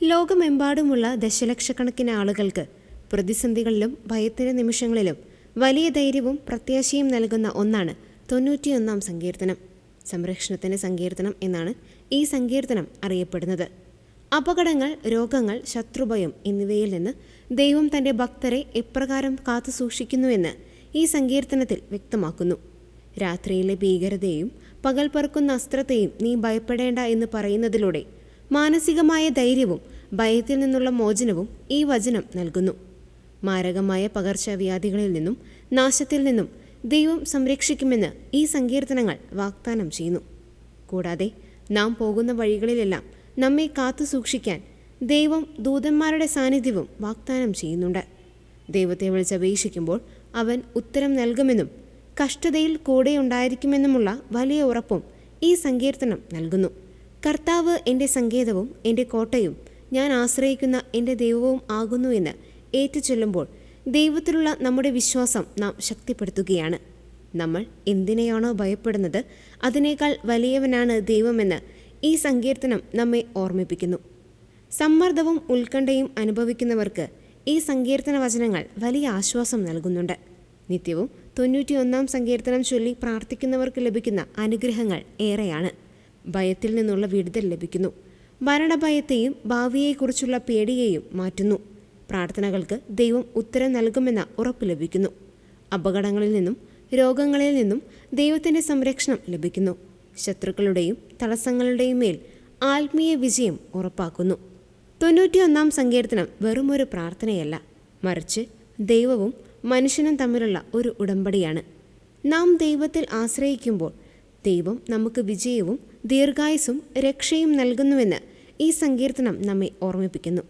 ലോകമെമ്പാടുമുള്ള ദശലക്ഷക്കണക്കിന് ആളുകൾക്ക് പ്രതിസന്ധികളിലും ഭയത്തിന് നിമിഷങ്ങളിലും വലിയ ധൈര്യവും പ്രത്യാശയും നൽകുന്ന ഒന്നാണ് തൊണ്ണൂറ്റിയൊന്നാം സങ്കീർത്തനം. സംരക്ഷണത്തിന്റെ സങ്കീർത്തനം എന്നാണ് ഈ സങ്കീർത്തനം അറിയപ്പെടുന്നത്. അപകടങ്ങൾ രോഗങ്ങൾ ശത്രുഭയം എന്നിവയിൽ നിന്ന് ദൈവം തന്റെ ഭക്തരെ എപ്രകാരം കാത്തു സൂക്ഷിക്കുന്നുവെന്ന് ഈ സങ്കീർത്തനത്തിൽ വ്യക്തമാക്കുന്നു. രാത്രിയിലെ ഭീകരതയും പകൽ പറക്കുന്ന അസ്ത്രത്തെയും നീ ഭയപ്പെടേണ്ട എന്ന് പറയുന്നതിലൂടെ മാനസികമായ ധൈര്യവും ഭയത്തിൽ നിന്നുള്ള മോചനവും ഈ വചനം നൽകുന്നു. മാരകമായ പകർച്ചവ്യാധികളിൽ നിന്നും നാശത്തിൽ നിന്നും ദൈവം സംരക്ഷിക്കുമെന്ന് ഈ സങ്കീർത്തനങ്ങൾ വാഗ്ദാനം ചെയ്യുന്നു. കൂടാതെ നാം പോകുന്ന വഴികളിലെല്ലാം നമ്മെ കാത്തു സൂക്ഷിക്കാൻ ദൈവം ദൂതന്മാരുടെ സാന്നിധ്യവും വാഗ്ദാനം ചെയ്യുന്നുണ്ട്. ദൈവത്തെ വിളിച്ചപേക്ഷിക്കുമ്പോൾ അവൻ ഉത്തരം നൽകുമെന്നും കഷ്ടതയിൽ കൂടെ ഉണ്ടായിരിക്കുമെന്നുമുള്ള വലിയ ഉറപ്പും ഈ സങ്കീർത്തനം നൽകുന്നു. കർത്താവ് എന്റെ സങ്കേതവും എന്റെ കോട്ടയും ഞാൻ ആശ്രയിക്കുന്ന എന്റെ ദൈവവും ആകുന്നു എന്ന് ഏറ്റുചൊല്ലുമ്പോൾ ദൈവത്തിലുള്ള നമ്മുടെ വിശ്വാസം നാം ശക്തിപ്പെടുത്തുകയാണ്. നമ്മൾ എന്തിനെയാണോ ഭയപ്പെടുന്നത് അതിനേക്കാൾ വലിയവനാണ് ദൈവമെന്ന് ഈ സങ്കീർത്തനം നമ്മെ ഓർമ്മിപ്പിക്കുന്നു. സമ്മർദ്ദവും ഉത്കണ്ഠയും അനുഭവിക്കുന്നവർക്ക് ഈ സങ്കീർത്തന വചനങ്ങൾ വലിയ ആശ്വാസം നൽകുന്നുണ്ട്. നിത്യവും തൊണ്ണൂറ്റിയൊന്നാം സങ്കീർത്തനം ചൊല്ലി പ്രാർത്ഥിക്കുന്നവർക്ക് ലഭിക്കുന്ന അനുഗ്രഹങ്ങൾ ഏറെയാണ്. ഭയത്തിൽ നിന്നുള്ള വിടുതൽ ലഭിക്കുന്നു. മരണഭയത്തെയും ഭാവിയെക്കുറിച്ചുള്ള പേടിയെയും മാറ്റുന്നു. പ്രാർത്ഥനകൾക്ക് ദൈവം ഉത്തരം നൽകുമെന്ന ഉറപ്പ് ലഭിക്കുന്നു. അപകടങ്ങളിൽ നിന്നും രോഗങ്ങളിൽ നിന്നും ദൈവത്തിന്റെ സംരക്ഷണം ലഭിക്കുന്നു. ശത്രുക്കളുടെയും തടസ്സങ്ങളുടെയും മേൽ ആത്മീയ വിജയം ഉറപ്പാക്കുന്നു. തൊണ്ണൂറ്റിയൊന്നാം സങ്കീർത്തനം വെറുമൊരു പ്രാർത്ഥനയല്ല. മറിച്ച് ദൈവവും മനുഷ്യനും തമ്മിലുള്ള ഒരു ഉടമ്പടിയാണ്. നാം ദൈവത്തിൽ ആശ്രയിക്കുമ്പോൾ ദൈവം നമുക്ക് വിജയവും ദീർഘായുസും രക്ഷയും നൽകുന്നുവെന്ന് ഈ സങ്കീർത്തനം നമ്മെ ഓർമ്മിപ്പിക്കുന്നു.